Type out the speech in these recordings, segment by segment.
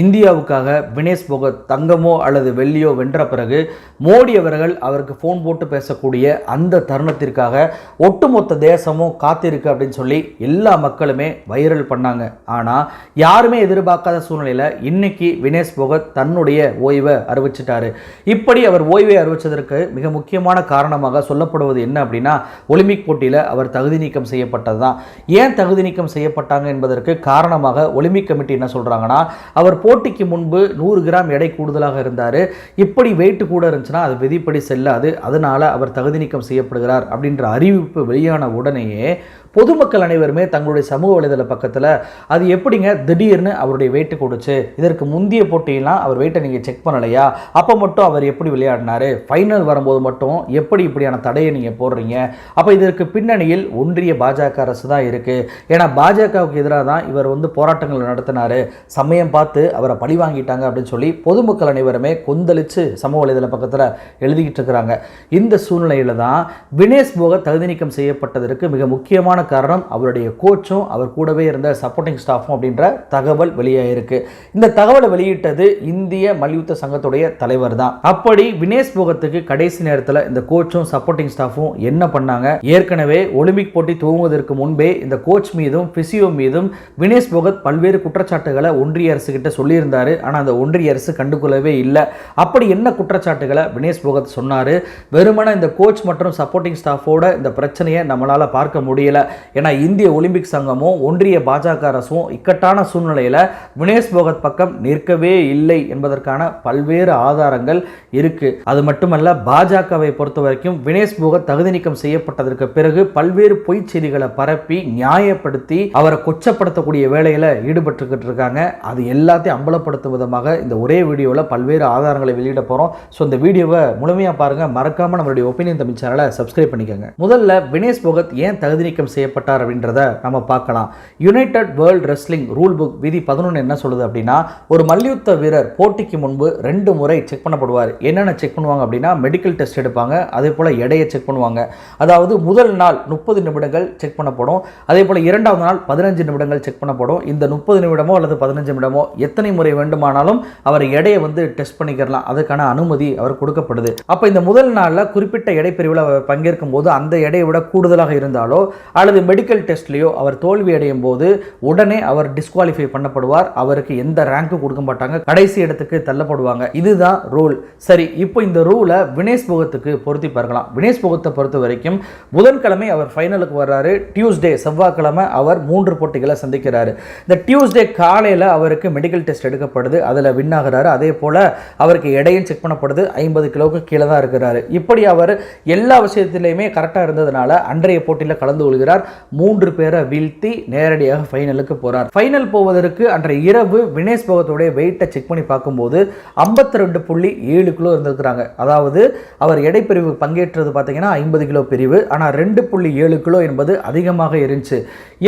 இந்தியாவுக்காக வினேஷ் போகத் தங்கமோ அல்லது வெள்ளியோ வென்ற பிறகு மோடி அவர்கள் அவருக்கு ஃபோன் போட்டு பேசக்கூடிய அந்த தருணத்திற்காக ஒட்டுமொத்த தேசமும் காத்திருக்கு அப்படின்னு சொல்லி எல்லா மக்களுமே வைரல் பண்ணாங்க. ஆனால் யாருமே எதிர்பார்க்காத சூழ்நிலையில் இன்னைக்கு வினேஷ் போகத் தன்னுடைய ஓய்வை அறிவிச்சிட்டாரு. இப்படி அவர் ஓய்வை அறிவிச்சதற்கு மிக முக்கியமான காரணமாக சொல்லப்படுவது என்ன அப்படின்னா ஒலிம்பிக் போட்டியில் அவர் தகுதி நீக்கம் செய்யப்பட்டது தான் ஏன் தகுதி நீக்கம் செய்யப்பட்டாங்க என்பதற்கு காரணமாக ஒலிம்பிக் கமிட்டி என்ன சொல்கிறாங்கன்னா அவர் போட்டிக்கு முன்பு நூறு கிராம் எடை கூடுதலாக இருந்தார். இப்படி வெயிட் கூட இருந்துச்சுன்னா அது விதிப்படி செல்லாது. அதனால் அவர் தகுதி நீக்கம் செய்யப்படுகிறார் அப்படின்ற அறிவிப்பு வெளியான உடனேயே பொதுமக்கள் அனைவருமே தங்களுடைய சமூக வலைதள பக்கத்தில் அது எப்படிங்க திடீர்னு அவருடைய வெயிட்டு கொடுச்சு இதற்கு முந்தைய போட்டியெல்லாம் அவர் வெயிட்டை நீங்கள் செக் பண்ணலையா? அப்போ மட்டும் அவர் எப்படி விளையாடினாரு? ஃபைனல் வரும்போது மட்டும் எப்படி இப்படியான தடையை நீங்கள் போடுறீங்க? அப்போ இதற்கு பின்னணியில் ஒன்றிய பாஜக அரசு தான் இருக்குது ஏன்னா பாஜகவுக்கு எதிராக தான் இவர் வந்து போராட்டங்கள் நடத்தினார். சமயம் பார்த்து அவரை பழி வாங்கிட்டாங்க அப்படின்னு சொல்லி பொதுமக்கள் அனைவருமே கொந்தளித்து சமூக வலைதள பக்கத்தில் எழுதிக்கிட்டு இருக்கிறாங்க. இந்த சூழ்நிலையில் தான் வினேஷ் போக தகுதி நீக்கம் செய்யப்பட்டதற்கு மிக முக்கியமான காரணம் அவருடைய கோச்சும் அவர் கூடவே இருந்த சப்போர்ட்டிங் ஸ்டாஃபும் அப்படின்ற தகவல் வெளியாயிருக்கு. இந்த தகவலை வெளியிட்டது இந்திய மல்யுத்த சங்கத்துடைய தலைவர் தான். அப்படி வினேஷ் போகத்துக்கு கடைசி நேரத்தில் இந்த கோச்சும் சப்போர்ட்டிங் ஸ்டாஃபும் என்ன பண்ணாங்க? ஏற்கனவே ஒலிம்பிக் போட்டி துவங்குவதற்கு முன்பே இந்த கோச் மீதும் பிசியோ மீதும் வினேஷ் போகத் பல்வேறு குற்றச்சாட்டுகளை ஒன்றிய அரசு கிட்ட சொல்லியிருந்தாரு. ஆனால் அந்த ஒன்றிய அரசு கண்டுகொள்ளவே இல்லை. அப்படி என்ன குற்றச்சாட்டுகளை வினேஷ் போகத் சொன்னார்? வெறுமன இந்த கோச் மற்றும் சப்போர்ட்டிங் ஸ்டாஃபோட இந்த பிரச்சனையை நம்மளால் பார்க்க முடியல. ஏன்னா இந்திய ஒலிம்பிக் சங்கமும் ஒன்றிய பாஜக அரசும் இக்கட்டான சூழ்நிலையில் வினேஷ் போகத் பக்கம் நிற்கவே இல்லை என்பதற்கான பல்வேறு ஆதாரங்கள் இருக்கு. அது மட்டுமல்ல பாஜகவை பொறுத்த வரைக்கும் வினேஷ் போகத் தகுதி நீக்கம் செய்யப்பட்டதற்கு பிறகு பல்வேறு பொய் செய்திகளை பரப்பி நியாயப்படுத்தி அவரை கொச்சப்படுத்தக்கூடிய வேலையில் ஈடுபட்டுக்கிட்டு இருக்காங்க. அது எல்லாத்தையும் அம்பலப்படுத்தும் விதமாக இந்த ஒரே வீடியோவில் பல்வேறு ஆதாரங்களை வெளியிட போகிறோம் ஸோ இந்த வீடியோவை முழுமையாக பாருங்கள் மறக்காமல் நம்மளுடைய ஒப்பீனியன் தமிழ் சேனலை சப்ஸ்கிரைப் பண்ணிக்கோங்க. முதல்ல வினேஷ் போகத் ஏன் தகுதி நீக்கம் செய்ய செய்யப்பட்டார் அப்படின்றத நம்ம பார்க்கலாம். United World Wrestling rule book விதி பதினொன்று என்ன சொல்லுது அப்படின்னா ஒரு மல்யுத்த வீரர் போட்டிக்கு முன்பு ரெண்டு முறை செக் பண்ணப்படுவார். என்னென்ன செக் பண்ணுவாங்க அப்படின்னா மெடிக்கல் டெஸ்ட் எடுப்பாங்க அதே போல் எடையை செக் பண்ணுவாங்க. அதாவது முதல் நாள் முப்பது நிமிடங்கள் செக் பண்ணப்படும் அதே போல் இரண்டாவது நாள் பதினஞ்சு நிமிடங்கள் செக் பண்ணப்படும். இந்த முப்பது நிமிடமோ அல்லது பதினஞ்சு நிமிடமோ எத்தனை முறை வேண்டுமானாலும் அவர் எடையை வந்து டெஸ்ட் பண்ணிக்கிறலாம். அதுக்கான அனுமதி அவர் கொடுக்கப்படுது. அப்போ இந்த முதல் நாளில் குறிப்பிட்ட எடை பிரிவில் பங்கேற்கும் போது அந்த எடையை விட கூடுதலாக இருந்தாலோ அல்லது மெடிக்கல் டெஸ்ட்லேயோ அவர் தோல்வி அடையும் போது உடனே அவர் டிஸ்குவாலிஃபை பண்ணப்படுவார். அவருக்கு எந்த ரேங்க்கும் கொடுக்க மாட்டாங்க. கடைசி இடத்துக்கு தள்ளப்படுவாங்க. இதுதான் ரூல் சரி இப்போ இந்த ரூலை வினேஷ் போகத்துக்கு பொருத்தி பார்க்கலாம். வினேஷ் போகத்தை பொறுத்த வரைக்கும் புதன்கிழமை அவர் ஃபைனலுக்கு வர்றாரு. டியூஸ்டே செவ்வாய்க்கிழமை அவர் மூன்று போட்டிகளை சந்திக்கிறாரு. இந்த டியூஸ்டே காலையில் அவருக்கு மெடிக்கல் டெஸ்ட் எடுக்கப்படுது. அதில் வின் ஆகிறாரு. அதே போல் அவருக்கு எடையும் செக் பண்ணப்படுது. ஐம்பது கிலோவுக்கு கீழே தான் இருக்கிறாரு. இப்படி அவர் எல்லா விஷயத்திலையுமே கரெக்டாக இருந்ததுனால அன்றைய போட்டியில் கலந்து கொள்கிறார். மூன்று பேரை வீழ்த்தி நேரடியாக ஃபைனலுக்கு போகிறார் ஃபைனல் போவதற்கு அன்றைய இரவு வினேஷ் போகத்துடைய வெயிட்டை செக் பண்ணி பார்க்கும்போது ஐம்பத்தி ரெண்டு புள்ளி ஏழு கிலோ இருந்திருக்கிறாங்க. அதாவது அவர் எடைப்பிரிவு பங்கேற்றது பார்த்தீங்கன்னா ஐம்பது கிலோ பிரிவு. ஆனால் ரெண்டு புள்ளி ஏழு கிலோ என்பது அதிகமாக இருந்துச்சு.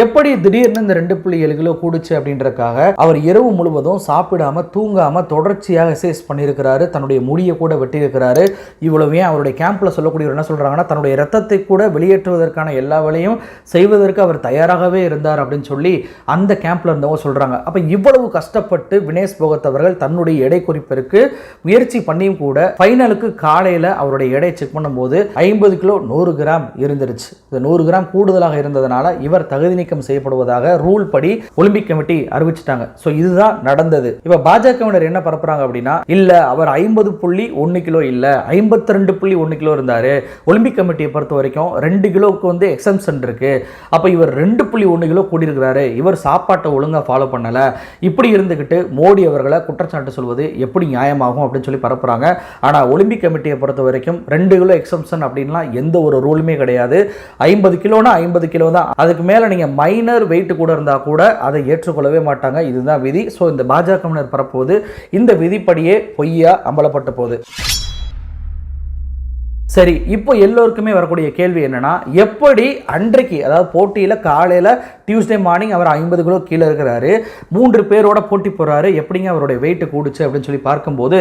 எப்படி திடீர்னு இந்த ரெண்டு புள்ளி ஏழு கிலோ கூடுச்சு அப்படின்றக்காக அவர் இரவு முழுவதும் சாப்பிடாம தூங்காம தொடர்ச்சியாக சேஸ் பண்ணியிருக்கிறாரு. தன்னுடைய முடியை கூட வெட்டியிருக்கிறாரு. இவ்வளவு ஏன் அவருடைய கேம்ப்ல சொல்லக்கூடியவர் என்ன சொல்றாங்கன்னா தன்னுடைய ரத்தத்தை கூட வெளியேற்றுவதற்கான எல்லா வேலையும் செய்வதற்கு அவர் தயாராகவே இருந்தார் அப்படின்னு சொல்லி அந்த கேம்ப்ல இருந்தவங்க சொல்கிறாங்க அப்போ இவ்வளவு கஷ்டப்பட்டு வினேஷ் போகத் அவர்கள் தன்னுடைய எடை குறிப்பிற்கு முயற்சி பண்ணியும் கூட ஃபைனலுக்கு காலையில் அவருடைய எடை செக் பண்ணும்போது ஐம்பது கிலோ நூறு கிராம் இருந்துருச்சு. இந்த நூறு கிராம் கூடுதலாக இருந்ததுனால இவர் தகுதி நீக்கம் செய்யப்படுவதாக ரூல் படி ஒலிம்பிக் கமிட்டி அறிவிச்சிட்டாங்க. ஸோ இதுதான் நடந்தது. இப்போ பாஜகவினர் என்ன பரப்புறாங்க அப்படின்னா இல்லை அவர் ஐம்பது புள்ளி ஒன்று கிலோ இல்லை ஐம்பத்தி ரெண்டு புள்ளி ஒன்று கிலோ இருந்தார். ஒலிம்பிக் கமிட்டியை பொறுத்த வரைக்கும் ரெண்டு கிலோவுக்கு வந்து எக்ஸம்ஷன் இருக்குது அப்போ இவர் ரெண்டு புள்ளி ஒன்று கிலோ கூடியிருக்கிறாரு. இவர் சாப்பாட்டை ஒழுங்காக ஃபாலோ பண்ணலை. இப்படி இருந்துக்கிட்டு மோடி அவர்களை குற்றச்சாட்டு சொல்வது எப்படி நியாயமாகும் அப்படின்னு சொல்லி பரப்புகிறாங்க ஆனால் ஒலிம்பிக் கமிட்டியை பொறுத்த வரைக்கும் ரெண்டு கிலோ எக்ஸம்ஷன் அப்படின்லாம் எந்த ஒரு ரூலுமே கிடையாது. ஐம்பது கிலோனா ஐம்பது கிலோ தான். அதுக்கு மேலே நீங்கள் மைனர் வெயிட் கூட இருந்தால் கூட அதை ஏற்றுக்கொள்ளவே மாட்டாங்க. இதுதான் விதி. ஸோ இந்த பாஜகவினர் பரப்புவது இந்த விதிப்படியே பொய்யா அம்பலப்பட்ட போகுது சரி இப்போ எல்லோருக்குமே வரக்கூடிய கேள்வி என்னென்னா எப்படி அன்றைக்கு அதாவது போட்டியில் காலையில் டியூஸ்டே மார்னிங் அவர் ஐம்பது கிலோ கீழே இருக்கிறாரு மூன்று பேரோட போட்டி போகிறாரு எப்படிங்க அவருடைய வெயிட்டு கூடுச்சு அப்படின்னு சொல்லி பார்க்கும்போது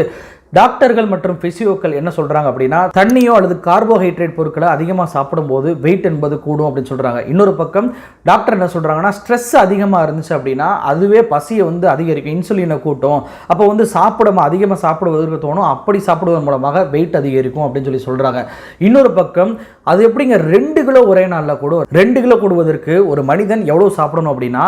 டாக்டர்கள் மற்றும் பிசியோக்கள் என்ன சொல்கிறாங்க அப்படின்னா தண்ணியோ அல்லது கார்போஹைட்ரேட் பொருட்களை அதிகமாக சாப்பிடும்போது வெயிட் என்பது கூடும் அப்படின்னு சொல்கிறாங்க இன்னொரு பக்கம் டாக்டர் என்ன சொல்கிறாங்கன்னா ஸ்ட்ரெஸ் அதிகமாக இருந்துச்சு அப்படின்னா அதுவே பசியை வந்து அதிகரிக்கும். இன்சுலினை கூட்டும். அப்போ வந்து சாப்பிடாம அதிகமாக சாப்பிடுவதற்கு தோணும். அப்படி சாப்பிடுவதன் மூலமாக வெயிட் அதிகரிக்கும் அப்படின்னு சொல்லி சொல்கிறாங்க இன்னொரு பக்கம் அது எப்படிங்க? ரெண்டு கிலோ ஒரே நாளில் கூடும் ரெண்டு கிலோ கூடுவதற்கு ஒரு மனிதன் எவ்வளோ சாப்பிடணும் அப்படின்னா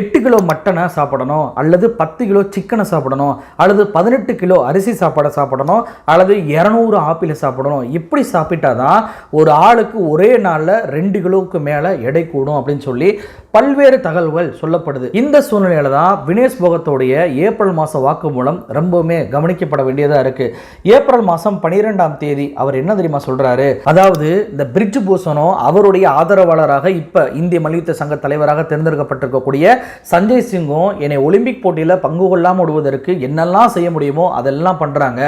எட்டு கிலோ மட்டனை சாப்பிடணும் அல்லது பத்து கிலோ சிக்கனை சாப்பிடணும் அல்லது பதினெட்டு கிலோ அரிசி சாப்பாடை சாப்பிடணும் அல்லது இரநூறு ஆப்பிளை சாப்பிடணும். இப்படி சாப்பிட்டாதான் ஒரு ஆளுக்கு ஒரே நாளில் ரெண்டு கிலோவுக்கு மேலே எடை கூடும் அப்படின்னு சொல்லி பல்வேறு தகவல்கள் சொல்லப்படுது. இந்த சூழ்நிலையில தான் வினேஷ் போகத்தோடைய ஏப்ரல் மாத வாக்குமூலம் ரொம்பவுமே கவனிக்கப்பட வேண்டியதாக இருக்கு. ஏப்ரல் மாதம் பனிரெண்டாம் தேதி அவர் என்ன தெரியுமா சொல்றாரு? அதாவது இந்த பிரிட்ஜ் பூசனோ அவருடைய ஆதரவாளராக இப்ப இந்திய மல்யுத்த சங்க தலைவராக தேர்ந்தெடுக்கப்பட்டிருக்கக்கூடிய சஞ்சய் சிங்கும் என்னை ஒலிம்பிக் போட்டியில் பங்கு கொள்ளாமல் விடுவதற்கு என்னெல்லாம் செய்ய முடியுமோ அதெல்லாம் பண்றாங்க.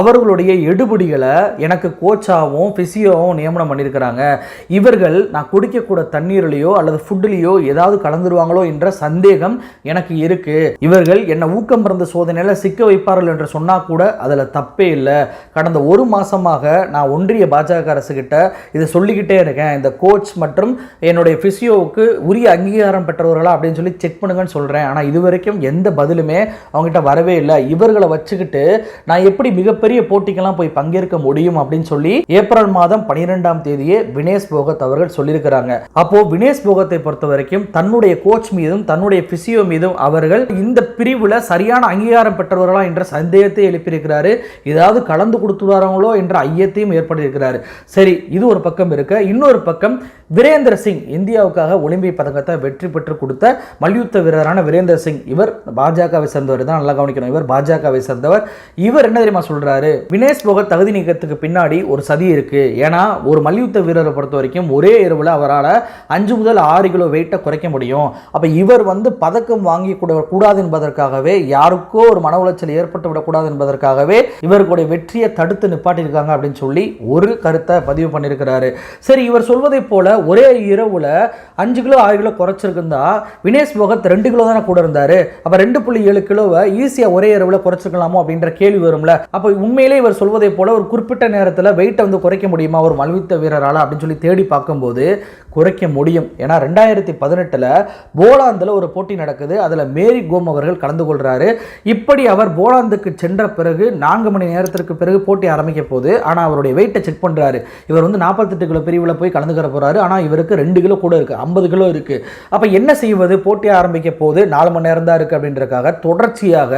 அவர்களுடைய எடுபடிகளை எனக்கு கோச்சாவும் பிசியோவும் நியமனம் பண்ணியிருக்கிறாங்க. இவர்கள் நான் குடிக்கக்கூட தண்ணீர்லையோ அல்லது ஃபுட்லேயோ ஏதாவது கலந்துருவாங்களோ என்ற சந்தேகம் எனக்கு இருக்கு. இவர்கள் என்னை ஊக்கம் பிறந்த சோதனையில் சிக்க வைப்பார்கள் என்று சொன்னா கூட அதில் தப்பே இல்லை. கடந்த ஒரு மாசமாக நான் ஒன்றிய பாஜக அரசு கிட்ட இதை சொல்லிக்கிட்டே இருக்கேன். இந்த கோச் மற்றும் என்னுடைய பிசியோவுக்கு உரிய அங்கீகாரம் பெற்றவர்களா அப்படின்னு சொல்லி செக் பண்ணுங்கன்னு சொல்றேன். ஆனால் இது வரைக்கும் எந்த பதிலுமே அவங்ககிட்ட வரவே இல்லை. இவர்களை வச்சுக்கிட்டு நான் எப்படி மிகப்பெரிய போட்டிக்கெல்லாம் போய் பங்கேற்க முடியும் அப்படின்னு சொல்லி ஏப்ரல் மாதம் பனிரெண்டாம் தேதியே வினேஷ் போகத் அவர்கள் சொல்லியிருக்கிறாங்க. அப்போ வினேஷ் போகத்தை பொறுத்த வரைக்கும் தன்னுடைய கோச் மீதும் தன்னுடைய பிசியோ மீதும் அவர்கள் இந்த பிரிவில் சரியான அங்கீகாரம் பெற்றவர்களா என்ற சந்தேகத்தை எழுப்பியிருக்கிறாரு. ஏதாவது கலந்து கொடுத்துறாங்களோ என்ற ஐயத்தையும் ஏற்படுத்தியிருக்கிறாரு. சரி இது ஒரு பக்கம் இருக்க. இன்னொரு பக்கம் வீரேந்திர சிங் இந்தியாவுக்காக ஒலிம்பிக் பதக்கத்தை வெற்றி பெற்று கொடுத்த மல்யுத்த வீரரான வீரேந்திர சிங். இவர் பாஜகவை சேர்ந்தவர் தான் நல்லா கவனிக்கணும். இவர் பாஜகவை சேர்ந்தவர். இவர் என்ன தெரியுமா சொல்றாரு? வினேஷ் போகத் தகுதி நீக்கத்துக்கு பின்னாடி ஒரு சதி இருக்கு. ஏன்னா ஒரு மல்யுத்த வீரரை பொறுத்த வரைக்கும் ஒரே இரவில் அவரால் அஞ்சு முதல் ஆறு கிலோ வெயிட்டை குறைக்க முடியும். அப்போ இவர் வந்து பதக்கம் வாங்கி கூட கூடாது என்பதற்காகவே யாருக்கோ ஒரு மன உளைச்சல் ஏற்பட்டு விடக்கூடாது என்பதற்காகவே இவர்களுடைய வெற்றியை தடுத்து நிப்பாட்டியிருக்காங்க அப்படின்னு சொல்லி ஒரு கருத்தை பதிவு பண்ணியிருக்கிறாரு. சரி இவர் சொல்வதை போல ஒரே இரவுல அஞ்சு கிலோ ஆறு கிலோ குறைச்சிருக்குந்தா வினேஷ் போகத் ரெண்டு கிலோ தானே கூட இருந்தாரு. அப்ப ரெண்டு புள்ளி ஏழு கிலோவை ஈஸியா ஒரே இரவுல குறைச்சிருக்கலாமோ அப்படின்ற கேள்வி வரும்ல. அப்ப உண்மையிலே இவர் சொல்வதை போல ஒரு குறிப்பிட்ட நேரத்தில் வெயிட்டை வந்து குறைக்க முடியுமா? ஒரு மல்யுத்த வீரரால் அப்படின்னு சொல்லி தேடி பார்க்கும்போது குறைக்க முடியும். ஏன்னா ரெண்டாயிரத்தி பதினெட்டில் போலாந்தில் ஒரு போட்டி நடக்குது. அதில் மேரி கோம் அவர்கள் கலந்து கொள்கிறாரு இப்படி அவர் போலாந்துக்கு சென்ற பிறகு நான்கு மணி நேரத்திற்கு பிறகு போட்டி ஆரம்பிக்க போது ஆனால் அவருடைய வெயிட்டை செக் பண்ணுறாரு இவர் வந்து நாற்பத்தெட்டு கிலோ பிரிவில் போய் கலந்துக்கிற போகிறாரு ஆனால் இவருக்கு ரெண்டு கிலோ கூட இருக்குது ஐம்பது கிலோ இருக்குது அப்போ என்ன செய்வது? போட்டி ஆரம்பிக்க போது நாலு மணி நேரம் தான் இருக்குது அப்படின்றக்காக தொடர்ச்சியாக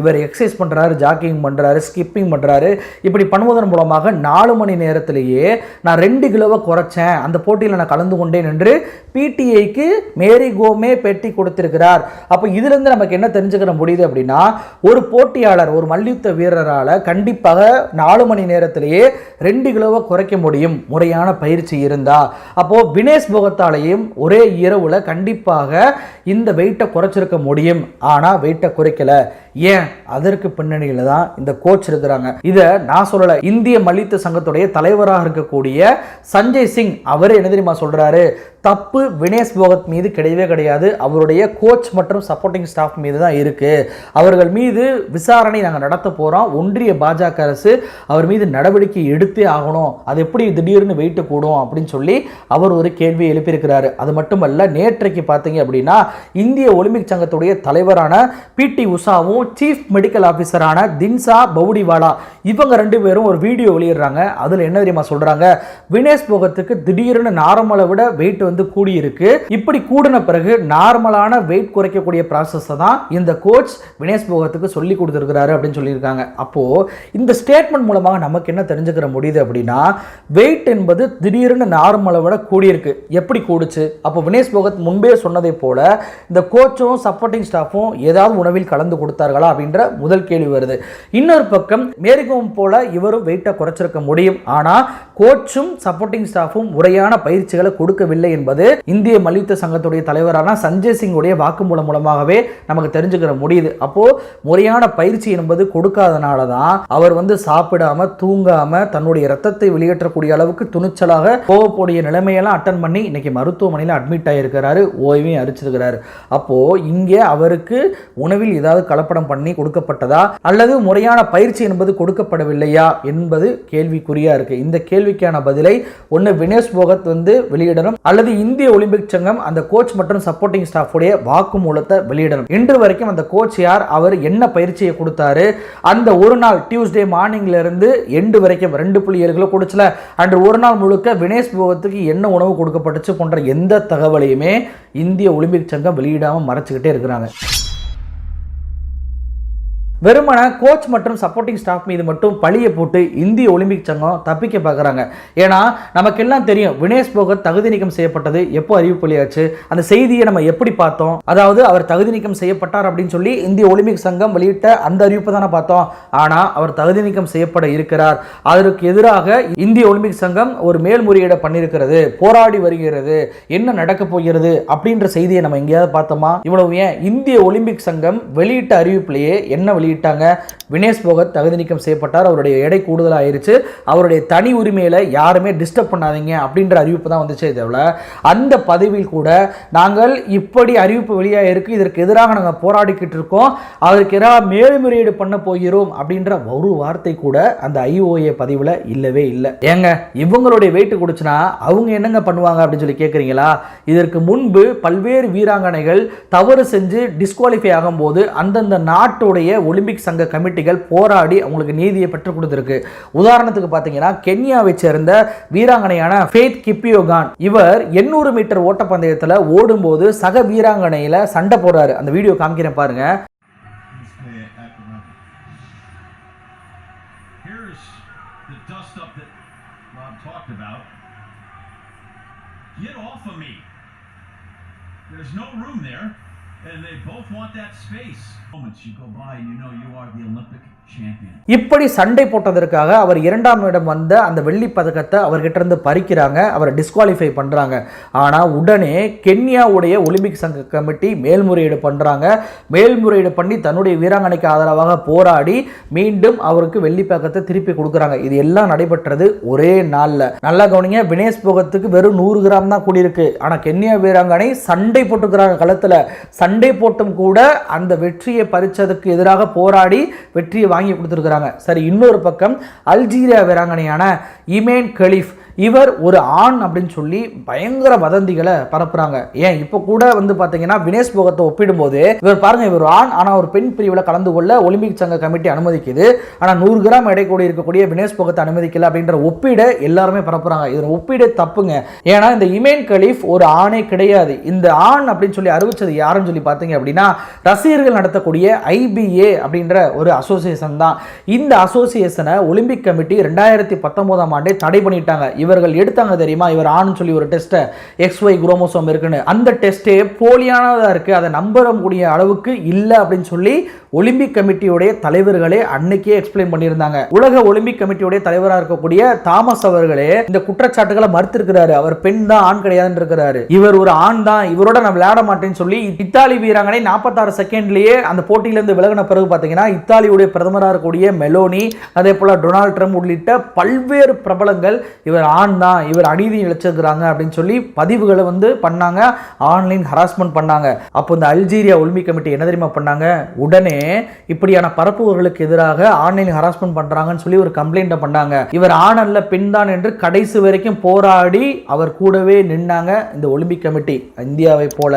இவர் எக்ஸசைஸ் பண்ணுறாரு ஜாக்கிங் பண்ணுறாரு ஸ்கிப்பிங் பண்ணுறாரு இப்படி பண்ணுவதன் மூலமாக நாலு மணி நேரத்திலேயே நான் ரெண்டு கிலோவை குறைச்சேன். அந்த போட்டியில் நான் கலந்து கொண்டேன் என்று பிடிஐக்கு மேரி கோமே பேட்டி கொடுத்திருக்கிறார். அப்போ இதுலேருந்து நமக்கு என்ன தெரிஞ்சுக்கிற முடியுது அப்படின்னா ஒரு போட்டியாளர் ஒரு மல்யுத்த வீரரால் கண்டிப்பாக நாலு மணி நேரத்திலேயே ரெண்டு கிலோவை குறைக்க முடியும். முறையான பயிற்சி இருந்தால் அப்போது வினேஷ் போகத்தாலையும் ஒரே இரவுல கண்டிப்பாக இந்த வெயிட்டை குறைச்சிருக்க முடியும். ஆனால் வெயிட்டை குறைக்கல. ஏன்? அதற்கு பின்னணியில் தான் இந்த கோச் இருக்கிறாங்க. இதை நான் சொல்லலை. இந்திய மல்யுத்த சங்கத்துடைய தலைவராக இருக்கக்கூடிய சஞ்சய் சிங் அவரே என்ன தெரியுமா சொல்றாரு? தப்பு வினேஷ் போகத் மீது கிடையவே கிடையாது. அவருடைய கோச் மற்றும் சப்போர்ட்டிங் ஸ்டாஃப் மீது தான் இருக்குது அவர்கள் மீது விசாரணை நாங்கள் நடத்த போகிறோம் ஒன்றிய பாஜக அரசு அவர் மீது நடவடிக்கை எடுத்தே ஆகணும். அது எப்படி திடீர்னு வெயிட்டு கூடும் அப்படின்னு சொல்லி அவர் ஒரு கேள்வியை எழுப்பியிருக்கிறாரு. அது மட்டுமல்ல நேற்றைக்கு பார்த்தீங்க அப்படின்னா இந்திய ஒலிம்பிக் சங்கத்துடைய தலைவரான பிடி உஷாவும் சீஃப் மெடிக்கல் ஆஃபீஸரான தின்சா பவுடிவாலா இவங்க ரெண்டு பேரும் ஒரு வீடியோ வெளியிடுறாங்க. அதில் என்ன தெரியுமா சொல்கிறாங்க வினேஷ் போகத்துக்கு திடீர்னு நார்மலை விட வெயிட் வந்து கூடியிருக்கு. இப்படி இப்படி கூடின பிறகு நார்மலான வெயிட் குறைக்கக்கூடிய ப்ராசஸை தான் இந்த கோச் வினேஷ் போகத்துக்கு சொல்லி கொடுத்துருக்கிறாரு அப்படின்னு சொல்லியிருக்காங்க. அப்போது இந்த ஸ்டேட்மெண்ட் மூலமாக நமக்கு என்ன தெரிஞ்சுக்கிற முடியுது அப்படின்னா வெயிட் என்பது திடீர்னு நார்மலை விட கூடியிருக்கு. எப்படி கூடுச்சு? அப்போ வினேஷ் போகத் முன்பே சொன்னதை போல இந்த கோச்சும் சப்போர்ட்டிங் ஸ்டாஃபும் ஏதாவது உணவில் கலந்து கொடுத்தார்களா அப்படின்ற முதல் கேள்வி வருது. இன்னொரு பக்கம் மேரிகோம் போல இவரும் வெயிட்டை குறைச்சிருக்க முடியும். ஆனால் கோச்சும் சப்போர்ட்டிங் ஸ்டாஃபும் முறையான பயிற்சிகளை கொடுக்கவில்லை என்பது இந்திய மல்யுத்த சங்கத்துடைய தலைவரான சஞ்சய் சிங்குடைய வாக்குமூலம் மூலமாகவே நமக்கு தெரிஞ்சுக்கிற முடியுது. அப்போ முறையான பயிற்சி என்பது கொடுக்காதனால தான் அவர் வந்து சாப்பிடாம தூங்காம தன்னுடைய ரத்தத்தை வெளியேற்றக்கூடிய அளவுக்கு துணிச்சலாக போகக்கூடிய நிலைமையெல்லாம் அட்டன் பண்ணி இன்னைக்கு மருத்துவமனையில் அட்மிட் ஆகியிருக்கிறாரு ஓய்வையும் அரிச்சிருக்கிறாரு அப்போ இங்கே அவருக்கு உணவில் ஏதாவது கலப்படம் பண்ணி கொடுக்கப்பட்டதா? அல்லது முறையான பயிற்சி என்பது கொடுக்கப்படவில்லையா? என்பது கேள்விக்குறியா இருக்கு. இந்த கேள்விக்கான பதிலை ஒன்று வினேஷ் போகத் வந்து வெளியிடணும். அல்லது இந்திய ஒலிம்பிக் சங்கம் அந்த கோச் மற்றும் சப்போர்ட்டிங் ஸ்டாஃபுடைய வாக்குமூலத்தை வெளியிடணும். இன்று வரைக்கும் அந்த கோச் யார்? அவர் என்ன பயிற்சியை கொடுத்தாரு? அந்த ஒரு நாள் டியூஸ்டே மார்னிங்ல இருந்து எண்டு வரைக்கும் ரெண்டு புள்ளி ஏழு கிலோ கொடுச்சல அன்று ஒரு நாள் முழுக்க வினேஷ் போகத்துக்கு என்ன உணவு கொடுக்கப்பட்டுச்சு போன்ற எந்த தகவலையுமே இந்திய ஒலிம்பிக் சங்கம் வெளியிடாமல் மறைச்சிக்கிட்டே இருக்கிறாங்க. வெறுமன கோச் மற்றும் சப்போர்ட்டிங் ஸ்டாஃப் மீது மட்டும் பழியை போட்டு இந்திய ஒலிம்பிக் சங்கம் தப்பிக்க பார்க்குறாங்க. ஏன்னா நமக்கெல்லாம் தெரியும் வினேஷ் போகத் தகுதி நீக்கம் செய்யப்பட்டது எப்போ அறிவிப்பொழியாச்சு அந்த செய்தியை நம்ம எப்படி பார்த்தோம்? அதாவது அவர் தகுதி நீக்கம் செய்யப்பட்டார் அப்படின்னு சொல்லி இந்திய ஒலிம்பிக் சங்கம் வெளியிட்ட அந்த அறிவிப்பை தானே பார்த்தோம். ஆனால் அவர் தகுதி நீக்கம் செய்யப்பட இருக்கிறார். அதற்கு எதிராக இந்திய ஒலிம்பிக் சங்கம் ஒரு மேல்முறையீடை பண்ணியிருக்கிறது. போராடி வருகிறது. என்ன நடக்க போகிறது? அப்படின்ற செய்தியை நம்ம எங்கேயாவது பார்த்தோமா? இவ்வளவு ஏன்? இந்திய ஒலிம்பிக் சங்கம் வெளியிட்ட அறிவிப்பிலேயே என்ன வெளியிட்டாங்க. வினேஷ் போகத் தகுதி நீக்கம் செய்யப்பட்டார். அவருடைய எடை கூடுதல் ஆயிருச்சு அவருடைய தனி உரிமையில யாருமே டிஸ்டர்ப் பண்ணாதீங்க அப்படின்ற அறிவிப்பு தான் வந்துச்சே தவிர அந்த பதவியில் கூட நாங்கள் இப்படி அறிவிப்பு வெளியாக இருக்கு இதற்கு எதிராக நாங்கள் போராடிக்கிட்டு இருக்கோம். அதற்கு எதிராக மேல்முறையீடு பண்ண போகிறோம் அப்படின்ற ஒரு வார்த்தை கூட அந்த ஐஓஏ பதிவில் இல்லவே இல்லை. ஏங்க இவங்களுடைய வெயிட் கொடுச்சுன்னா அவங்க என்னங்க பண்ணுவாங்க அப்படின்னு சொல்லி கேட்குறீங்களா இதற்கு முன்பு பல்வேறு வீராங்கனைகள் தவறு செஞ்சு டிஸ்குவாலிஃபை ஆகும்போது அந்தந்த நாட்டுடைய ஒலிம்பிக் சங்க கமிட்டிகள் போராடி அவங்களுக்கு நீதியை பெற்றுக் கொடுத்துருக்கு. உதாரணத்துக்கு பார்த்தீங்கன்னா கென்யாவை சேர்ந்த வீராங்கனையான ஃபேத் கிப்பியோகான். இவர் 800 மீட்டர் ஓட்டப்பந்தயத்தில் ஓடும்போது சக வீராங்கனையில சண்டை போடுறாரு. அந்த வீடியோ காமிக்கிறேன் பாருங்க. Get off of me. There's no room there, and they both want that space. Moments you go by and you know you are the Olympic. இப்படி சண்டை போட்டதற்காக அவர் இரண்டாம் இடம் வந்த அந்த வெள்ளி பதக்கத்தை அவர்கிட்ட இருந்து பறிக்கிறாங்க அவரை டிஸ்குவாலிஃபை பண்றாங்க. ஆனா உடனே கென்யாவுடைய ஒலிம்பிக் சங்க கமிட்டி மேல்முறையீடு பண்றாங்க. மேல்முறையீடு பண்ணி தன்னுடைய வீராங்கனைக்கு ஆதரவாக போராடி மீண்டும் அவருக்கு வெள்ளி பதக்கத்தை திருப்பி கொடுக்குறாங்க. இது எல்லாம் நடைபெற்றது ஒரே நாள்ல. நல்லா கவனிங்க வினேஷ் போகத்துக்கு வெறும் நூறு கிராம் தான் கூடியிருக்கு. ஆனா கென்யா வீராங்கனை சண்டை போட்டுக்கிறாங்க களத்துல. சண்டை போட்டும் கூட அந்த வெற்றியை பறிச்சதுக்கு எதிராக போராடி வெற்றியை வாங்கி கொடுத்துருக்குறாங்க. சரி இன்னொரு பக்கம் அல்ஜீரியா வீராங்கனையான இமேன் கலீஃப் இவர் ஒரு ஆண் அப்படின்னு சொல்லி பயங்கர வதந்திகளை பரப்புறாங்க. ஏன்? இப்போ கூட வந்து பார்த்தீங்கன்னா வினேஷ் போகத்தை ஒப்பிடும்போது இவர் பாருங்க இவர் ஆண் ஆனால் ஒரு பெண் பிரிவில் கலந்து கொள்ள ஒலிம்பிக் சங்க கமிட்டி அனுமதிக்குது. ஆனால் நூறு கிராம் எடை கூடி இருக்கக்கூடிய வினேஷ் போகத்தை அனுமதிக்கல அப்படின்ற ஒப்பீடை எல்லாருமே பரப்புறாங்க. இதில் ஒப்பீடு தப்புங்க. ஏன்னா இந்த இமேன் கலீஃப் ஒரு ஆணே கிடையாது. இந்த ஆண் அப்படின்னு சொல்லி அறிவிச்சது யாருன்னு சொல்லி பார்த்தீங்க அப்படின்னா ரசிகர்கள் நடத்தக்கூடிய ஐபிஏ அப்படின்ற ஒரு அசோசியேஷன் தான். இந்த அசோசியேஷனை ஒலிம்பிக் கமிட்டி ரெண்டாயிரத்தி பத்தொன்பதாம் ஆண்டே தடை பண்ணிட்டாங்க. இவர்கள் எடுத்தாங்க தெரியுமா? இவர் ஆணுன்னு சொல்லி ஒரு டெஸ்ட்டை எக்ஸ் ஒய் குரோமோசோம் இருக்குன்னு. அந்த டெஸ்ட்டே போலியானதாக இருக்குது அதை நம்பக்கூடிய அளவுக்கு இல்லை அப்படின்னு சொல்லி ஒலிம்பிக் கமிட்டியுடைய தலைவர்களே அன்னைக்கே எக்ஸ்பிளைன் பண்ணியிருந்தாங்க. உலக ஒலிம்பிக் கமிட்டியுடைய தலைவராக இருக்கக்கூடிய தாமஸ் அவர்களே இந்த குற்றச்சாட்டுகளை மறுத்திருக்கிறாரு. அவர் பெண் தான் ஆண் கிடையாதுன்னு இருக்கிறாரு. இவர் ஒரு ஆண் தான் இவரோட நான் விளையாட மாட்டேன்னு சொல்லி இத்தாலி வீராங்கனை நாற்பத்தாறு செகண்ட்லயே அந்த போட்டியிலிருந்து விலகின பிறகு பார்த்தீங்கன்னா இத்தாலியுடைய பிரதமராக இருக்கக்கூடிய மெலோனி அதே போல டொனால்ட் ட்ரம்ப் உள்ளிட்ட பல்வேறு பிரபலங்கள் இவர் ஆண் தான் இவர் அநீதி இழைச்சிருக்கிறாங்க அப்படின்னு சொல்லி பதிவுகளை வந்து பண்ணாங்க. ஆன்லைன் ஹராஸ்மெண்ட் பண்ணாங்க. அப்போ இந்த அல்ஜீரியா ஒலிம்பிக் கமிட்டி என்ன தெரியுமா பண்ணாங்க? உடனே இப்படியான பரப்புவர்களுக்கு எதிராக ஆன்லைன் ஹராஸ்மெண்ட் பண்றாங்கன்னு சொல்லி ஒரு கம்ப்ளைண்ட்டை பண்ணாங்க. இவர் ஆண் அல்ல பெண் தான் என்று கடைசி வரைக்கும் போராடி அவர் கூடவே நின்னாங்க இந்த ஒலிம்பிக் கமிட்டி. இந்தியாவை போல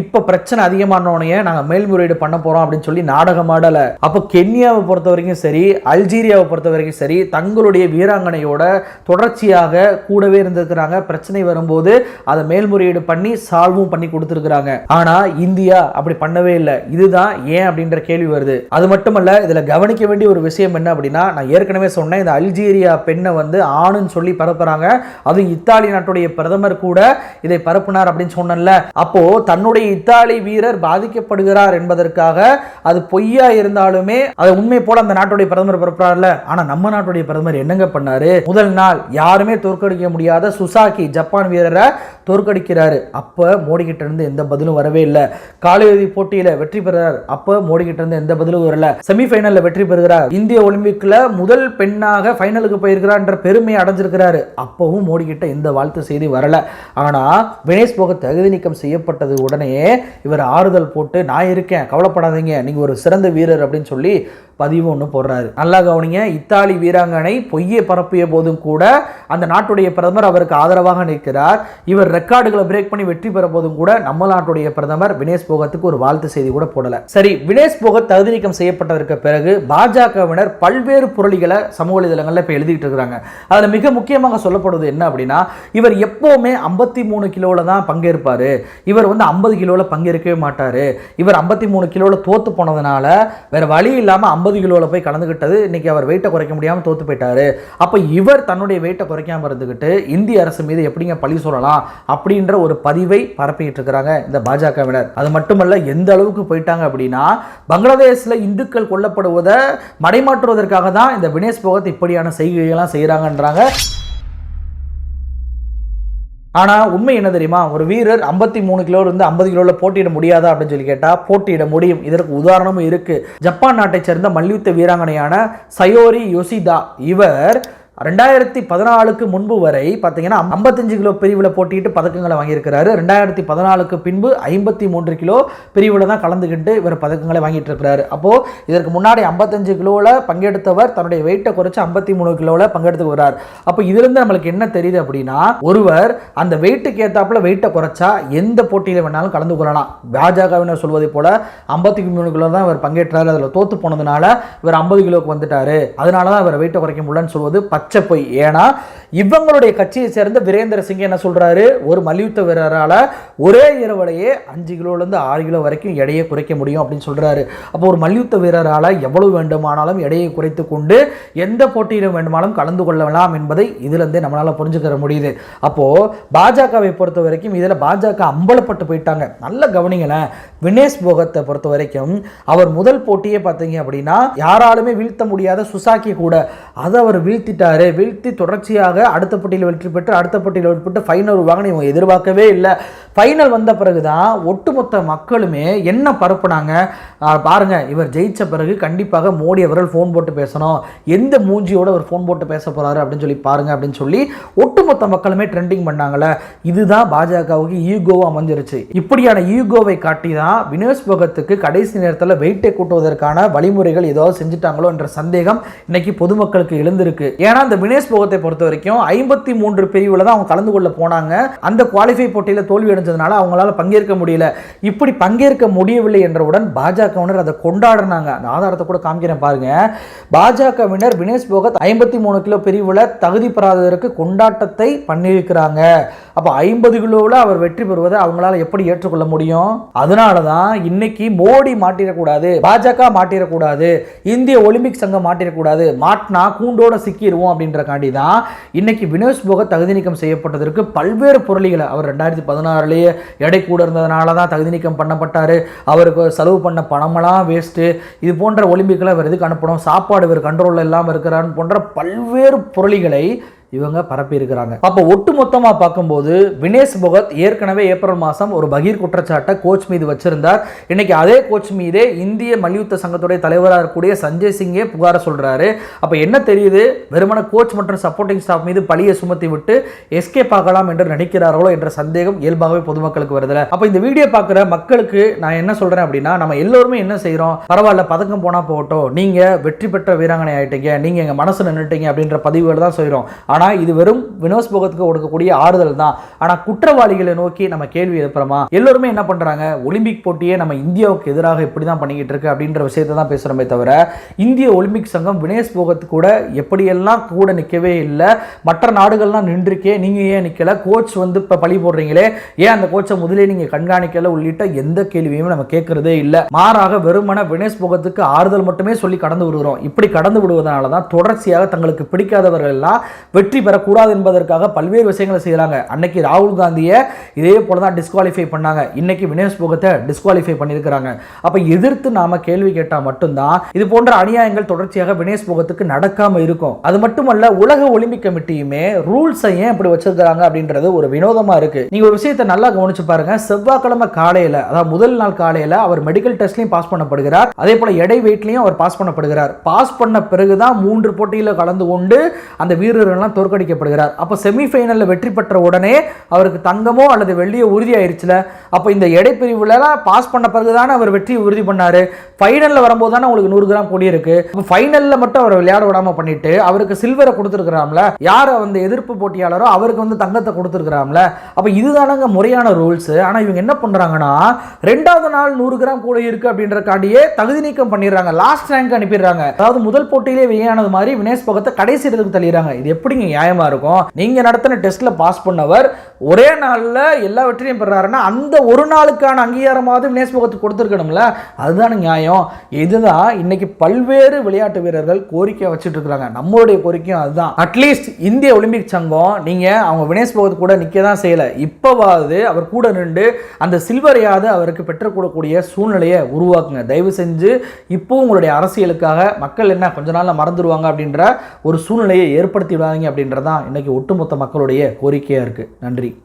இப்ப பிரச்சனை அதிகமானோடனே நாங்க மேல்முறையீடு பண்ண போறோம் அப்படின்னு சொல்லி நாடகம் ஆடல. அப்போ கென்யாவை பொறுத்த வரைக்கும் சரி அல்ஜீரியாவை பொறுத்த வரைக்கும் சரி தங்களுடைய வீராங்கனையோட தொடர்ச்சியாக கூடவே இருந்திருக்கிறாங்க. பிரச்சனை வரும்போது அதை மேல்முறையீடு பண்ணி சால்வும் பண்ணி கொடுத்துருக்குறாங்க. ஆனால் இந்தியா அப்படி பண்ணவே இல்லை. இதுதான் ஏன் அப்படின்ற கேள்வி வருது. அது மட்டுமல்ல இதில் கவனிக்க வேண்டிய ஒரு விஷயம் என்ன அப்படின்னா நான் ஏற்கனவே சொன்னேன் இந்த அல்ஜீரியா பெண்ணை வந்து ஆணுன்னு சொல்லி பரப்புறாங்க. அதுவும் இத்தாலி நாட்டுடைய பிரதமர் கூட இதை பரப்புனார் அப்படின்னு சொன்னேன்ல. அப்போ தன்னுடைய இத்தாலி வீரர் பாதிக்கப்படுகிறார் என்பதற்காக அது பொய்யா இருந்தாலுமே அதை உண்மை போல அந்த நாட்டுடைய பிரதமர் பரப்புறாருல ஆனா நம்ம நாட்டுடைய பிரதமர் என்னங்க பண்ணாரு? முதல் நாள் யாருமே தோற்கடிக்க முடியாத சுசாகி ஜப்பான் வீரரை தோற்கடிக்கிறாரு. அப்போ மோடிக்கிட்ட இருந்து எந்த பதிலும் வரவே இல்லை. காலிறுதி போட்டியில் வெற்றி பெறுறார் அப்போ மோடிக்கிட்ட இருந்து எந்த பதிலும் வரல. செமிஃபைனலில் வெற்றி பெறுகிறார். இந்திய ஒலிம்பிக்ல முதல் பெண்ணாக ஃபைனலுக்கு போயிருக்கிறார் என்ற பெருமையை அடைஞ்சிருக்கிறாரு. அப்பவும் மோடி கிட்ட எந்த வாழ்த்து செய்தி வரல. ஆனால் வினேஷ் போக தகுதி நீக்கம் செய்யப்பட்டது உடனே இவர் ஆறுதல் போட்டு நான் இருக்கேன் கவலைப்படாதீங்க நீங்கள் ஒரு சிறந்த வீரர் அப்படின்னு சொல்லி பதிவு ஒன்று போடுறாரு. நல்லா கவனிங்க இத்தாலி வீராங்கனை பொய்யை பரப்பிய போதும் கூட அந்த நாட்டுடைய பிரதமர் அவருக்கு ஆதரவாக நிற்கிறார். இவர் ரெக்கார்டுகளை பிரேக் பண்ணி வெற்றி பெற போதும் கூட நம்ம நாட்டுடைய பிரதமர் வினேஷ் போகத்துக்கு ஒரு வாழ்த்து செய்தி கூட போடல. சரி வினேஷ் போகத் தகுதி நீக்கம் செய்யப்பட்டதற்கு பிறகு பாஜகவினர் பல்வேறு புரளிகளை சமூக வலைதளங்களில் இப்போ எழுதிட்டு இருக்கிறாங்க. அதில் மிக முக்கியமாக சொல்லப்படுவது என்ன அப்படின்னா இவர் எப்போவுமே ஐம்பத்தி மூணு கிலோவில் தான் பங்கேற்பார். இவர் வந்து ஐம்பது கிலோவில் பங்கேற்கவே மாட்டார். இவர் ஐம்பத்தி மூணு கிலோவில் தோற்று போனதுனால வேறு வழி இல்லாமல் ஐம்பது கிலோவில் போய் கலந்துக்கிட்டது இன்னைக்கு அவர் வெயிட்டை குறைக்க முடியாமல் தோற்று போயிட்டார். அப்போ இவர் தன்னுடைய வெயிட்டை குறைக்க குறைக்காம இருந்துக்கிட்டு இந்திய அரசு மீது எப்படிங்க பழி சொல்லலாம் அப்படின்ற ஒரு பதிவை பரப்பிட்டு இருக்கிறாங்க இந்த பாஜகவினர். அது மட்டுமல்ல எந்த அளவுக்கு போயிட்டாங்க அப்படின்னா பங்களாதேஷில் இந்துக்கள் கொல்லப்படுவதை மடைமாற்றுவதற்காக தான் இந்த வினேஷ் போகத் இப்படியான செய்கைகள்லாம் செய்கிறாங்கன்றாங்க ஆனால் உண்மை என்ன தெரியுமா? ஒரு வீரர் ஐம்பத்தி மூணு கிலோ இருந்து ஐம்பது கிலோவில் போட்டியிட முடியாதா அப்படின்னு சொல்லி கேட்டால் போட்டியிட முடியும். இதற்கு உதாரணமும் இருக்கு. ஜப்பான் நாட்டைச் சேர்ந்த மல்யுத்த வீராங்கனையான சயோரி யோசிதா இவர் ரெண்டாயிரத்தி பதினாலுக்கு முன்பு வரை பார்த்தீங்கன்னா ஐம்பத்தஞ்சு கிலோ பிரிவில் போட்டிட்டு பதக்கங்களை வாங்கியிருக்கிறாரு. ரெண்டாயிரத்தி பதினாலுக்கு பின்பு ஐம்பத்தி மூன்று கிலோ பிரிவில் தான் கலந்துக்கிட்டு இவர் பதக்கங்களை வாங்கிட்டு இருக்கிறாரு அப்போது இதற்கு முன்னாடி ஐம்பத்தஞ்சு கிலோவில் பங்கெடுத்தவர் தன்னுடைய வெயிட்டை குறைச்சி ஐம்பத்தி மூணு கிலோவில் பங்கெடுத்து வர்றார். அப்போ இதிலிருந்து நம்மளுக்கு என்ன தெரியுது அப்படின்னா ஒருவர் அந்த வெயிட்டுக்கு ஏற்றாப்புல வெயிட்டை குறைச்சா எந்த போட்டியில் வேணாலும் கலந்து கொள்ளலாம். பாஜகவினர் சொல்வதை போல ஐம்பத்தி மூணு கிலோ தான் இவர் பங்கேற்றார். அதில் தோற்று போனதுனால இவர் ஐம்பது கிலோவுக்கு வந்துட்டார். அதனால தான் இவர் வெயிட்டை குறைக்க முடியலன்னு சொல்வது பச்சை பொய். ஏன்னா இவங்களுடைய கட்சியை சேர்ந்த வீரேந்திர சிங் என்ன சொல்கிறாரு ஒரு மல்யுத்த வீரரால் ஒரே இரவலையே அஞ்சு கிலோலேருந்து ஆறு கிலோ வரைக்கும் எடையை குறைக்க முடியும் அப்படின்னு சொல்கிறாரு அப்போ ஒரு மல்யுத்த வீரரால் எவ்வளவு வேண்டுமானாலும் எடையை குறைத்து கொண்டு எந்த போட்டியிலும் வேண்டுமானாலும் கலந்து கொள்ளலாம் என்பதை இதிலிருந்தே நம்மளால் புரிஞ்சுக்கிற முடியுது. அப்போது பாஜகவை பொறுத்த வரைக்கும் இதில் பாஜக அம்பலப்பட்டு போயிட்டாங்க. நல்ல கவனிங்களேன் வினேஷ் போகத்தை பொறுத்த வரைக்கும் அவர் முதல் போட்டியே பார்த்தீங்க அப்படின்னா யாராலுமே வீழ்த்த முடியாத சுசாக்கி கூட அதை அவர் வீழ்த்திட்டாரு. வீழ்த்தி தொடர்ச்சியாக அடுத்த போட்டியில் வெற்றி பெற்று அடுத்த போட்டியில் வெற்றி பெற்று ஃபைனல் வருவாங்கன்னு இவங்க எதிர்பார்க்கவே இல்லை. ஃபைனல் வந்த பிறகு தான் ஒட்டுமொத்த மக்களுமே என்ன பரப்புனாங்க? பாருங்கள் இவர் ஜெயித்த பிறகு கண்டிப்பாக மோடி அவர்கள் ஃபோன் போட்டு பேசணும். எந்த மூஞ்சியோடு அவர் ஃபோன் போட்டு பேச போகிறாரு அப்படின்னு சொல்லி பாருங்கள் அப்படின்னு சொல்லி ஒட்டுமொத்த மக்களுமே ட்ரெண்டிங் பண்ணாங்களே இதுதான் பாஜகவுக்கு ஈகோவாக அமைஞ்சிருச்சு. இப்படியான ஈகோவை காட்டி தான் வினேஷ் பகத்துக்கு கடைசி நேரத்தில் வெயிட்டை கூட்டுவதற்கான வழிமுறைகள் ஏதாவது செஞ்சுட்டாங்களோ என்ற சந்தேகம் இன்னைக்கு பொதுமக்களுக்கு எழுந்திருக்கு. ஏன்னா இந்த வினேஷ் போகத்தை பொறுத்த வரைக்கும் ஐம்பத்தி மூன்று பிரிவில் தான் அவங்க கலந்து கொள்ள போனாங்க. அந்த குவாலிஃபை போட்டியில் தோல்வி அடைஞ்சதுனால அவங்களால பங்கேற்க முடியல. இப்படி பங்கேற்க முடியவில்லை என்றவுடன் பாஜகவினர் அதை கொண்டாடினாங்க. அந்த ஆதாரத்தை கூட காமிக்கிறேன் பாருங்க. பாஜகவினர் வினேஷ் போகத் ஐம்பத்தி மூணு கிலோ பிரிவில் தகுதி பெறாததற்கு கொண்டாட்டத்தை பண்ணியிருக்கிறாங்க. அப்போ ஐம்பது கிலோவில் அவர் வெற்றி பெறுவதை அவங்களால எப்படி ஏற்றுக்கொள்ள முடியும்? அதனால தான் இன்னைக்கு மோடி மாட்டிடக்கூடாது பாஜக மாட்டிடக்கூடாது இந்திய ஒலிம்பிக் சங்கம் மாட்டிடக்கூடாது மாட்டினா கூண்டோட சிக்கிடுவோம் அப்படின்றக்காண்டி தான் இன்னைக்கு வினோஸ் போக தகுதி நீக்கம் செய்யப்பட்டதற்கு பல்வேறு பொருளிகளை அவர் ரெண்டாயிரத்தி பதினாறுலேயே எடை கூட இருந்ததுனால தான் தகுதி நீக்கம் பண்ணப்பட்டார். அவருக்கு செலவு பண்ண பணமெல்லாம் வேஸ்ட்டு இது போன்ற ஒலிம்பிக்கில் அவர் எதுக்கு அனுப்பணும்? சாப்பாடு இவர் கண்ட்ரோலில் இல்லாமல் இருக்கிறான்னு போன்ற பல்வேறு பொருளிகளை இவங்க பரப்பி இருக்கிறாங்க. அப்போ ஒட்டு மொத்தமாக பார்க்கும்போது வினேஷ் புகத் ஏற்கனவே ஏப்ரல் மாதம் ஒரு பகீர் குற்றச்சாட்டை கோச் மீது வச்சிருந்தார். இன்னைக்கு அதே கோச் மீதே இந்திய மல்யுத்த சங்கத்துடைய தலைவராக இருக்கக்கூடிய சஞ்சய் சிங்கே புகார சொல்றாரு. அப்போ என்ன தெரியுது? வெறுமன கோச் மற்றும் சப்போர்ட்டிங் ஸ்டாஃப் மீது பழியை சுமத்தி விட்டு எஸ்கேப் ஆகலாம் என்று நினைக்கிறார்களோ என்ற சந்தேகம் இயல்பாகவே பொதுமக்களுக்கு வருதுல. அப்போ இந்த வீடியோ பார்க்குற மக்களுக்கு நான் என்ன சொல்றேன் அப்படின்னா நம்ம எல்லோருமே என்ன செய்கிறோம் பரவாயில்ல பதக்கம் போனால் போகட்டும். நீங்க வெற்றி பெற்ற வீராங்கனை ஆயிட்டீங்க. நீங்க எங்க மனசு நின்றுட்டீங்க அப்படின்ற பதிவுகள் தான் செய்கிறோம் ஆனால் இது வெறும் வினோஸ் போகத்துக்கு கொடுக்கக்கூடிய ஆறுதல் தான். ஆனால் குற்றவாளிகளை நோக்கி நம்ம கேள்வி எழுப்புறோமா? எல்லோருமே என்ன பண்ணுறாங்க ஒலிம்பிக் போட்டியே நம்ம இந்தியாவுக்கு எதிராக இப்படி தான் பண்ணிக்கிட்டு இருக்கு அப்படின்ற விஷயத்தை தான் பேசுகிறோமே தவிர இந்திய ஒலிம்பிக் சங்கம் வினேஷ் போகத்து கூட எப்படியெல்லாம் கூட நிற்கவே இல்லை. மற்ற நாடுகள்லாம் நின்றுருக்கே நீங்கள் ஏன் நிக்கல? கோச் வந்து இப்போ பழி போடுறீங்களே? ஏன் அந்த கோச்சை முதலே நீங்கள் கண்காணிக்கல? உள்ளிட்ட எந்த கேள்வியுமே நம்ம கேட்குறதே இல்லை. மாறாக வெறுமன வினேஷ் போகத்துக்கு ஆறுதல் மட்டுமே சொல்லி கடந்து விடுகிறோம். இப்படி கடந்து விடுவதனால தான் தொடர்ச்சியாக தங்களுக்கு பிடிக்காதவர்கள் எல்லாம் வெற்றி வெற்றி பெறக்கூடாது என்பதற்காக பல்வேறு விஷயங்களை செய்கிறாங்க அன்னைக்கு ராகுல் காந்தியை இதே போல தான் டிஸ்குவாலிஃபை பண்ணாங்க. இன்னைக்கு வினேஷ் போகத்தை டிஸ்குவாலிஃபை பண்ணியிருக்கிறாங்க. அப்போ எதிர்த்து நாம கேள்வி கேட்டால் மட்டும்தான் இது போன்ற அநியாயங்கள் தொடர்ச்சியாக வினேஷ் போகத்துக்கு நடக்காம இருக்கும். அது மட்டுமல்ல உலக ஒலிம்பிக் கமிட்டியுமே ரூல்ஸை ஏன் இப்படி வச்சிருக்கிறாங்க அப்படின்றது ஒரு வினோதமா இருக்கு. நீங்க ஒரு விஷயத்தை நல்லா கவனிச்சு பாருங்க. செவ்வாய்க்கிழமை காலையில அதாவது முதல் நாள் காலையில அவர் மெடிக்கல் டெஸ்ட்லையும் பாஸ் பண்ணப்படுகிறார். அதே போல எடை வெயிட்லையும் அவர் பாஸ் பண்ணப்படுகிறார். பாஸ் பண்ண பிறகுதான் மூன்று போட்டியில் கலந்து கொண்டு அந்த வீரர்கள்லாம் தோற்கடிக்கப்படுகிறார். அப்போ செமிஃபைனலில் வெற்றி பெற்ற உடனே அவருக்கு தங்கமோ அல்லது வெள்ளியோ உறுதி ஆயிருச்சுல அப்போ இந்த எடை பாஸ் பண்ண பிறகு தானே அவர் வெற்றியை உறுதி பண்ணார். ஃபைனலில் வரும்போது தானே உங்களுக்கு நூறு கிராம் கொடி இருக்கு. இப்போ ஃபைனலில் மட்டும் அவர் விளையாட விடாம பண்ணிட்டு அவருக்கு சில்வரை கொடுத்துருக்குறாம்ல யார் அந்த எதிர்ப்பு போட்டியாளரோ அவருக்கு வந்து தங்கத்தை கொடுத்துருக்குறாம்ல அப்போ இதுதானங்க முறையான ரூல்ஸ் ஆனால் இவங்க என்ன பண்ணுறாங்கன்னா ரெண்டாவது நாள் நூறு கிராம் கூட இருக்கு அப்படின்றக்காண்டியே தகுதி நீக்கம் பண்ணிடுறாங்க. லாஸ்ட் ரேங்க் அனுப்பிடுறாங்க. அதாவது முதல் போட்டியிலே வெளியானது மாதிரி வினேஷ் பகத்தை கடைசி இடத்துக்கு தள்ளிடுறாங்க. இது எப்படிங்க நியாயமா இருக்கும். நீங்க நடத்தின டெஸ்ட்ல பாஸ் பண்ணவர் ஒரே நாளில் எல்லா வெற்றியும் பெறாருன்னா அந்த ஒரு நாளுக்கான அங்கீகாரமாவது வினேஷ் பகத்துக்கு கொடுத்துருக்கணும்ல? அதுதான நியாயம். இதுதான் இன்னைக்கு பல்வேறு விளையாட்டு வீரர்கள் கோரிக்கை வச்சுட்டு இருக்கிறாங்க. நம்மளுடைய கோரிக்கையும் அதுதான். அட்லீஸ்ட் இந்திய ஒலிம்பிக் சங்கம் நீங்கள் அவங்க வினேஷ் பகத் கூட நிற்க தான் செய்யலை. இப்போவாவது அவர் கூட நின்று அந்த சில்வரையாவது அவருக்கு பெற்றுக்கூடக்கூடிய சூழ்நிலையை உருவாக்குங்க. தயவு செஞ்சு இப்போ உங்களுடைய அரசியலுக்காக மக்கள் என்ன கொஞ்ச நாளில் மறந்துடுவாங்க அப்படின்ற ஒரு சூழ்நிலையை ஏற்படுத்தி விடாதீங்க அப்படின்றதான் இன்னைக்கு ஒட்டுமொத்த மக்களுடைய கோரிக்கையாக இருக்கு. நன்றி.